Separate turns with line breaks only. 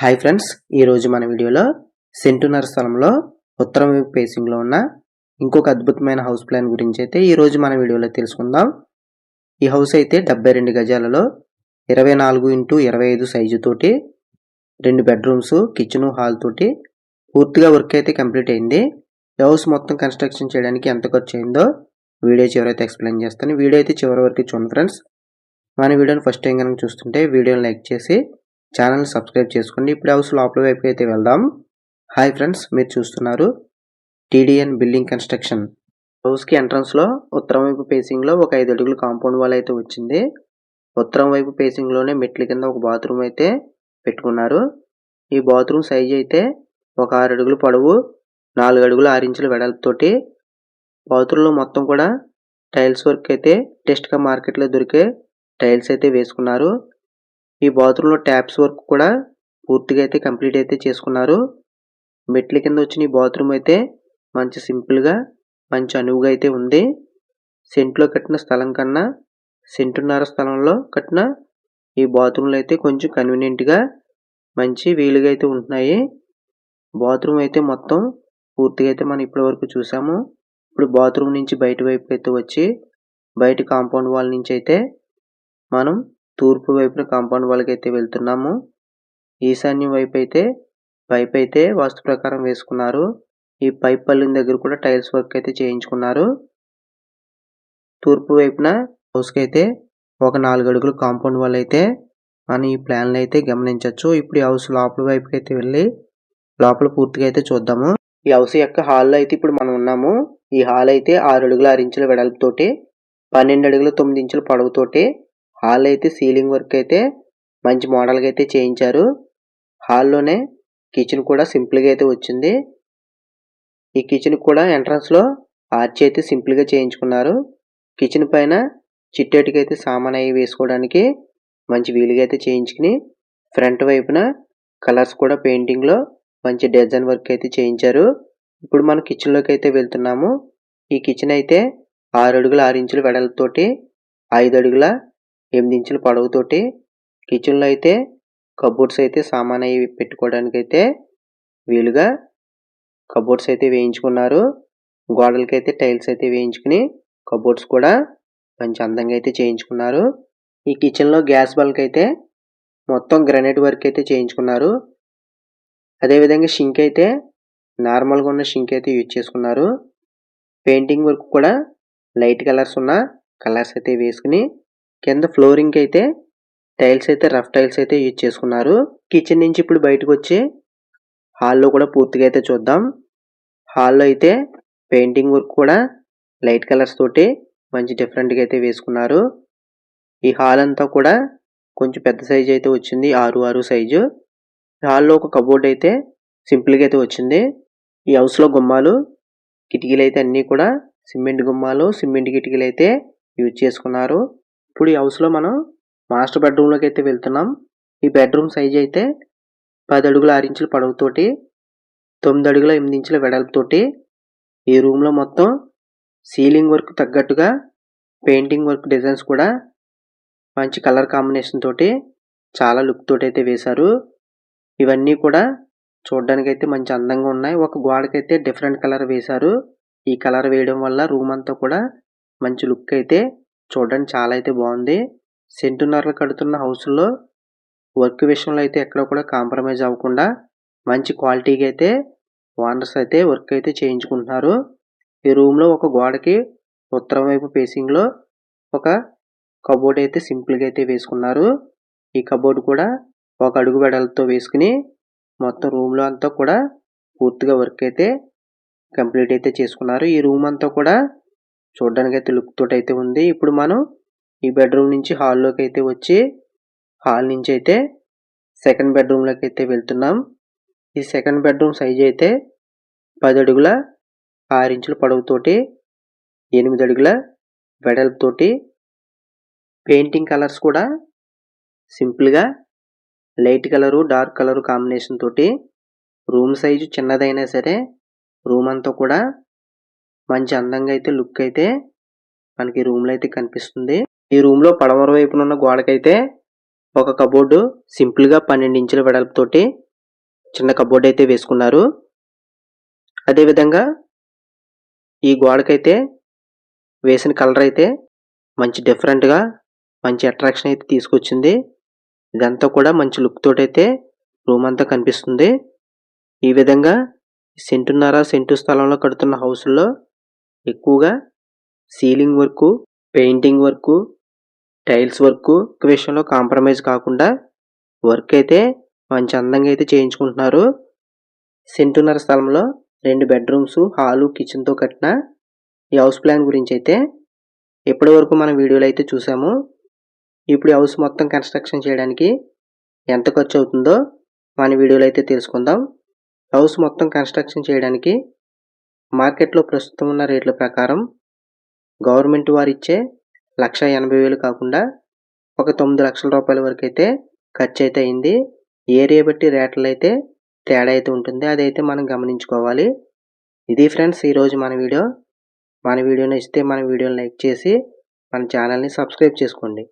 Hi friends ఈరోజు మన వీడియోలో సెంటునర్ స్థలంలో ఉత్తరం వైపు ఫేసింగ్లో ఉన్న ఇంకొక అద్భుతమైన హౌస్ ప్లాన్ గురించి అయితే ఈరోజు మన వీడియోలో తెలుసుకుందాం. ఈ హౌస్ అయితే డెబ్బై రెండు గజాలలో ఇరవై నాలుగు ఇంటూ ఇరవై ఐదు సైజుతోటి రెండు బెడ్రూమ్స్ కిచెను హాల్ తోటి పూర్తిగా వర్క్ అయితే కంప్లీట్ అయింది. ఈ హౌస్ మొత్తం కన్స్ట్రక్షన్ చేయడానికి ఎంత ఖర్చు అయిందో వీడియో చివరైతే ఎక్స్ప్లెయిన్ చేస్తాను. వీడియో అయితే చివరి వరకు చూడండి ఫ్రెండ్స్ మన వీడియోని ఫస్ట్ టైం కనుక చూస్తుంటే వీడియోని లైక్ చేసి ఛానల్ సబ్స్క్రైబ్ చేసుకోండి. ఇప్పుడు హౌస్ లోపల వైపు అయితే వెళ్దాం. హాయ్ ఫ్రెండ్స్ మీరు చూస్తున్నారు టీడీఎన్ బిల్డింగ్ కన్స్ట్రక్షన్. హౌస్కి ఎంట్రన్స్లో ఉత్తరం వైపు ఫేసింగ్లో ఒక ఐదు అడుగులు కాంపౌండ్ వాల్ అయితే వచ్చింది. ఉత్తరం వైపు ఫేసింగ్లోనే మెట్ల కింద ఒక బాత్రూమ్ అయితే పెట్టుకున్నారు. ఈ బాత్రూమ్ సైజ్ అయితే ఒక ఆరు అడుగులు పొడవు నాలుగు అడుగులు ఆరు ఇంచుల వెడల్పుతోటి బాత్రూంలో మొత్తం కూడా టైల్స్ వర్క్ అయితే టెస్ట్గా మార్కెట్లో దొరికే టైల్స్ అయితే వేసుకున్నారు. ఈ బాత్రూంలో ట్యాప్స్ వర్క్ కూడా పూర్తిగా అయితే కంప్లీట్ అయితే చేసుకున్నారు. మెట్ల కింద వచ్చిన ఈ బాత్రూమ్ అయితే మంచి సింపుల్గా మంచి అనువుగా అయితే ఉంది. సెంట్లో కట్టిన స్థలం కన్నా సెంటున్నర స్థలంలో కట్టిన ఈ బాత్రూంలు అయితే కొంచెం కన్వీనియంట్గా మంచి వీలుగా అయితే ఉంటున్నాయి. బాత్రూమ్ అయితే మొత్తం పూర్తిగా అయితే మనం ఇప్పటి వరకు చూసాము. ఇప్పుడు బాత్రూమ్ నుంచి బయట వైపు అయితే వచ్చి బయట కాంపౌండ్ వాల్ నుంచి అయితే మనం తూర్పు వైపున కాంపౌండ్ వాళ్ళకి అయితే వెళ్తున్నాము. ఈశాన్యం వైపు అయితే పైప్ అయితే వాస్తు ప్రకారం వేసుకున్నారు. ఈ పైప్ పల్లిన దగ్గర కూడా టైల్స్ వర్క్ అయితే చేయించుకున్నారు. తూర్పు వైపున హౌస్కి అయితే ఒక నాలుగు అడుగులు కాంపౌండ్ వాల్ అయితే మనం ఈ ప్లాన్లు అయితే గమనించవచ్చు ఇప్పుడు ఈ హౌస్ లోపల వైపుకి అయితే వెళ్ళి లోపల పూర్తిగా అయితే చూద్దాము. ఈ హౌస్ యొక్క హాల్లో అయితే ఇప్పుడు మనం ఉన్నాము. ఈ హాల్ అయితే ఆరు అడుగుల ఆరు ఇంచుల వెడల్పుతోటి పన్నెండు అడుగుల తొమ్మిది ఇంచుల పొడవుతోటి హాల్ అయితే సీలింగ్ వర్క్ అయితే మంచి మోడల్గా అయితే చేయించారు. హాల్లోనే కిచెన్ కూడా సింపుల్గా అయితే వచ్చింది. ఈ కిచెన్ కూడా ఎంట్రన్స్లో ఆర్చి అయితే సింపుల్గా చేయించుకున్నారు. కిచెన్ పైన చిట్టేటికి అయితే సామాన్ అవి వేసుకోవడానికి మంచి వీలుగా అయితే చేయించుకుని ఫ్రంట్ వైపున కలర్స్ కూడా పెయింటింగ్లో మంచి డిజైన్ వర్క్ అయితే చేయించారు. ఇప్పుడు మనం కిచెన్లోకి అయితే వెళ్తున్నాము. ఈ కిచెన్ అయితే ఆరు అడుగుల ఆరు ఇంచుల వెడలతోటి ఐదు అడుగుల ఎనిమిది ఇంచుల పొడవుతోటి? కిచెన్లో అయితే కబోర్డ్స్ అయితే సామాన్ అవి పెట్టుకోవడానికి అయితే వీలుగా కబోర్డ్స్ అయితే వేయించుకున్నారు. గోడలకైతే టైల్స్ అయితే వేయించుకుని కబోర్డ్స్ కూడా మంచి అందంగా అయితే చేయించుకున్నారు. ఈ కిచెన్లో గ్యాస్ బల్క్ అయితే మొత్తం గ్రానైట్ వర్క్ అయితే చేయించుకున్నారు. అదేవిధంగా షింక్ అయితే నార్మల్గా ఉన్న షింక్ అయితే యూజ్ చేసుకున్నారు. పెయింటింగ్ వర్క్ కూడా లైట్ కలర్స్ ఉన్న కలర్స్ అయితే వేసుకుని కింద ఫ్లోరింగ్ అయితే టైల్స్ అయితే రఫ్ టైల్స్ అయితే యూజ్ చేసుకున్నారు. కిచెన్ నుంచి ఇప్పుడు బయటకు వచ్చి హాల్లో కూడా పూర్తిగా అయితే చూద్దాం. హాల్లో అయితే పెయింటింగ్ వర్క్ కూడా లైట్ కలర్స్ తోటి మంచి డిఫరెంట్గా అయితే వేసుకున్నారు. ఈ హాల్ అంతా కూడా కొంచెం పెద్ద సైజు అయితే వచ్చింది. ఆరు ఆరు సైజు హాల్లో ఒక కబోర్డ్ అయితే సింపుల్గా అయితే వచ్చింది. ఈ హౌస్లో గుమ్మాలు కిటికీలు అయితే అన్నీ కూడా సిమెంట్ గుమ్మాలు సిమెంట్ కిటికీలు అయితే యూజ్ చేసుకున్నారు. ఇప్పుడు ఈ హౌస్లో మనం మాస్టర్ బెడ్రూమ్లోకి అయితే వెళ్తున్నాం. ఈ బెడ్రూమ్ సైజ్ అయితే పది అడుగుల ఆరు ఇంచుల పొడవుతోటి తొమ్మిది అడుగుల ఎనిమిది ఇంచుల వెడల్పుతోటి ఈ రూమ్లో మొత్తం సీలింగ్ వర్క్ తగ్గట్టుగా పెయింటింగ్ వర్క్ డిజైన్స్ కూడా మంచి కలర్ కాంబినేషన్ తోటి చాలా లుక్ తోటి అయితే వేశారు. ఇవన్నీ కూడా చూడడానికి అయితే మంచి అందంగా ఉన్నాయి. ఒక గోడకైతే డిఫరెంట్ కలర్ వేశారు. ఈ కలర్ వేయడం వల్ల రూమ్ అంతా కూడా మంచి లుక్ అయితే చూడడానికి చాలా అయితే బాగుంది. సెంటున్నరలు కడుతున్న హౌస్లో వర్క్ విషయంలో అయితే ఎక్కడ కూడా కాంప్రమైజ్ అవ్వకుండా మంచి క్వాలిటీగా అయితే ఓనర్స్ అయితే వర్క్ అయితే చేయించుకుంటున్నారు. ఈ రూమ్లో ఒక గోడకి ఉత్తరం వైపు ఫేసింగ్లో ఒక కబోర్డ్ అయితే సింపుల్గా అయితే వేసుకున్నారు. ఈ కబోర్డ్ కూడా ఒక అడుగు వెడలతో వేసుకుని మొత్తం రూమ్లో అంతా కూడా పూర్తిగా వర్క్ అయితే కంప్లీట్ అయితే చేసుకున్నారు. ఈ రూమ్ అంతా కూడా చూడడానికి అయితే లుక్ తోటి అయితే ఉంది. ఇప్పుడు మనం ఈ బెడ్రూమ్ నుంచి హాల్లోకి అయితే వచ్చి హాల్ నుంచి అయితే సెకండ్ బెడ్రూమ్లోకి అయితే వెళ్తున్నాం. ఈ సెకండ్ బెడ్రూమ్ సైజ్ అయితే పది అడుగుల ఆరు ఇంచుల పొడవుతోటి ఎనిమిది అడుగుల వెడల్పుతోటి పెయింటింగ్ కలర్స్ కూడా సింపుల్గా light colour dark colour combination తోటి రూమ్ సైజు చిన్నదైనా సరే రూమ్ అంతా కూడా మంచి అందంగా అయితే లుక్ అయితే మనకి రూమ్లో అయితే కనిపిస్తుంది. ఈ రూమ్లో పడమర వైపున ఉన్న గోడకైతే ఒక కబోర్డు సింపుల్గా పన్నెండు ఇంచుల వెడల్పుతోటి చిన్న కబోర్డ్ అయితే వేసుకున్నారు. అదేవిధంగా ఈ గోడకైతే వేసిన కలర్ అయితే మంచి డిఫరెంట్గా మంచి అట్రాక్షన్ అయితే తీసుకొచ్చింది. ఇదంతా కూడా మంచి లుక్ తోటైతే రూమ్ అంతా కనిపిస్తుంది. ఈ విధంగా సెంటున్నర సెంటు స్థలంలో కడుతున్న హౌస్లో ఎక్కువగా ceiling work painting work tiles work విషయంలో కాంప్రమైజ్ కాకుండా వర్క్ అయితే మంచి అందంగా అయితే చేయించుకుంటున్నారు. సెంటున్నర స్థలంలో రెండు బెడ్రూమ్స్ హాలు కిచెన్తో కట్టిన ఈ హౌస్ ప్లాన్ గురించి అయితే ఇప్పటి వరకు మనం వీడియోలు అయితే చూసాము. ఇప్పుడు హౌస్ మొత్తం కన్స్ట్రక్షన్ చేయడానికి ఎంత ఖర్చు అవుతుందో మన వీడియోలో అయితే తెలుసుకుందాం. హౌస్ మొత్తం కన్స్ట్రక్షన్ చేయడానికి మార్కెట్లో ప్రస్తుతం ఉన్న రేట్ల ప్రకారం గవర్నమెంట్ వారు ఇచ్చే లక్ష ఎనభై వేలు కాకుండా ఒక తొమ్మిది లక్షల రూపాయల వరకు అయితే ఖర్చు అయితే అయింది. ఏరియా బట్టి రేట్లు అయితే తేడా అయితే ఉంటుంది. అదైతే మనం గమనించుకోవాలి. ఇది ఫ్రెండ్స్ ఈరోజు మన వీడియో. మన వీడియో నచ్చితే మన వీడియోని లైక్ చేసి మన ఛానల్ని సబ్స్క్రైబ్ చేసుకోండి.